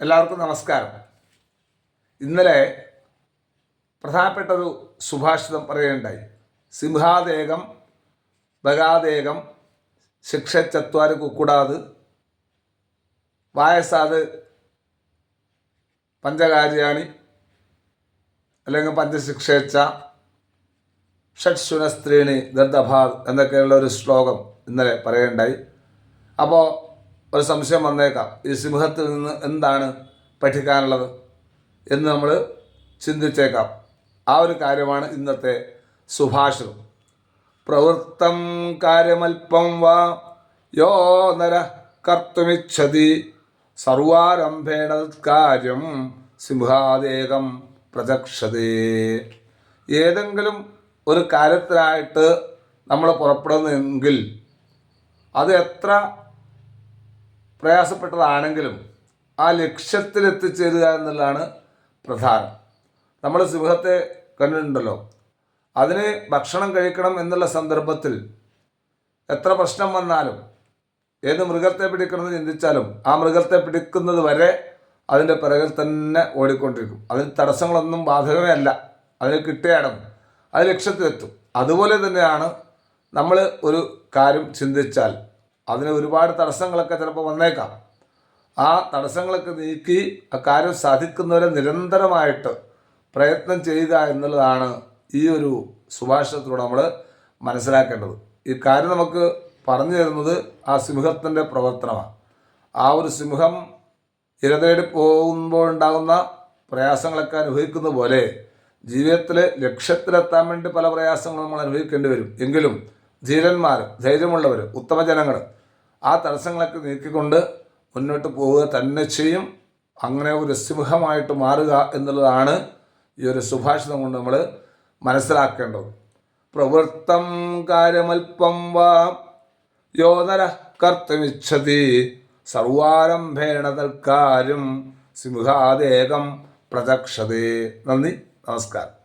എല്ലാവർക്കും നമസ്കാരം. ഇന്നലെ പ്രധാനപ്പെട്ടൊരു സുഭാഷിതം പറയുകയുണ്ടായി. സിംഹാദേകം ബഗാദേകം ചത്വാര കുക്കുടാത് വായസാത് പഞ്ചകാര്യാണി അല്ലെങ്കിൽ പഞ്ചശിക്ഷേച്ച ഷഡ്ശുനസ്ത്രീണി ദർദഭാത് എന്നൊക്കെയുള്ള ഒരു ശ്ലോകം ഇന്നലെ പറയുകയുണ്ടായി. അപ്പോൾ ഒരു സംശയം വന്നേക്കാം. ഈ സിംഹത്തിൽ നിന്ന് എന്താണ് പഠിക്കാനുള്ളത് എന്ന് നമ്മൾ ചിന്തിച്ചേക്കാം. ആ ഒരു കാര്യമാണ് ഇന്നത്തെ സുഭാഷിതം പ്രവൃത്തം കാര്യമൽപ്പം വാ യോ നര കർത്തുമിച്ഛതി സർവാരംഭേണ കാര്യം സിംഹാദേകം പ്രദക്ഷതേ ഏതെങ്കിലും ഒരു കാര്യത്തിനായിട്ട് നമ്മൾ പുറപ്പെടുന്നെങ്കിൽ അത് എത്ര പ്രയാസപ്പെട്ടതാണെങ്കിലും ആ ലക്ഷ്യത്തിലെത്തിച്ചേരുക എന്നുള്ളതാണ് പ്രധാനം. നമ്മൾ സിംഹത്തെ കണ്ടിട്ടുണ്ടല്ലോ. അതിന് ഭക്ഷണം കഴിക്കണം എന്നുള്ള സന്ദർഭത്തിൽ എത്ര പ്രശ്നം വന്നാലും ഏത് മൃഗത്തെ പിടിക്കണമെന്ന് ചിന്തിച്ചാലും ആ മൃഗത്തെ പിടിക്കുന്നത് വരെ അതിന്റെ പിറകിൽ തന്നെ ഓടിക്കൊണ്ടിരിക്കും. അതിന് തടസ്സങ്ങളൊന്നും ബാധകമേ അല്ല. അതിന് കിട്ടിയാടും അത് ലക്ഷ്യത്തിലെത്തും. അതുപോലെ തന്നെയാണ് നമ്മൾ ഒരു കാര്യം ചിന്തിച്ചാൽ അതിന് ഒരുപാട് തടസ്സങ്ങളൊക്കെ ചിലപ്പോൾ വന്നേക്കാം. ആ തടസ്സങ്ങളൊക്കെ നീക്കി ആ കാര്യം സാധിക്കുന്നവരെ നിരന്തരമായിട്ട് പ്രയത്നം ചെയ്യുക എന്നുള്ളതാണ് ഈ ഒരു സുഭാഷിതത്തിലൂടെ നമ്മൾ മനസ്സിലാക്കേണ്ടത്. ഈ കാര്യം നമുക്ക് പറഞ്ഞു തരുന്നത് ആ സിംഹത്തിന്റെ പ്രവർത്തനമാണ്. ആ ഒരു സിംഹം ഇരതേടി പോകുമ്പോൾ ഉണ്ടാകുന്ന പ്രയാസങ്ങളൊക്കെ അനുഭവിക്കുന്ന പോലെ ജീവിതത്തിൽ ലക്ഷ്യത്തിലെത്താൻ വേണ്ടി പല പ്രയാസങ്ങളും നമ്മൾ അനുഭവിക്കേണ്ടി വരും. എങ്കിലും ധീരന്മാർ ധൈര്യമുള്ളവർ ഉത്തമ ജനങ്ങൾ ആ തടസ്സങ്ങളൊക്കെ നീക്കിക്കൊണ്ട് മുന്നോട്ട് പോവുക തന്നെ ചെയ്യും. അങ്ങനെ ഒരു സിംഹമായിട്ട് മാറുക എന്നുള്ളതാണ് ഈ ഒരു സുഭാഷിതം കൊണ്ട് നമ്മൾ മനസ്സിലാക്കേണ്ടത്. പ്രവൃത്തം കാര്യമൽപ്പം വാ യോധര കർത്തമിച്ഛതി സർവാരംഭേണ തൽക്കാര്യം സിംഹാദേകം പ്രദക്ഷതേ നന്ദി നമസ്കാരം.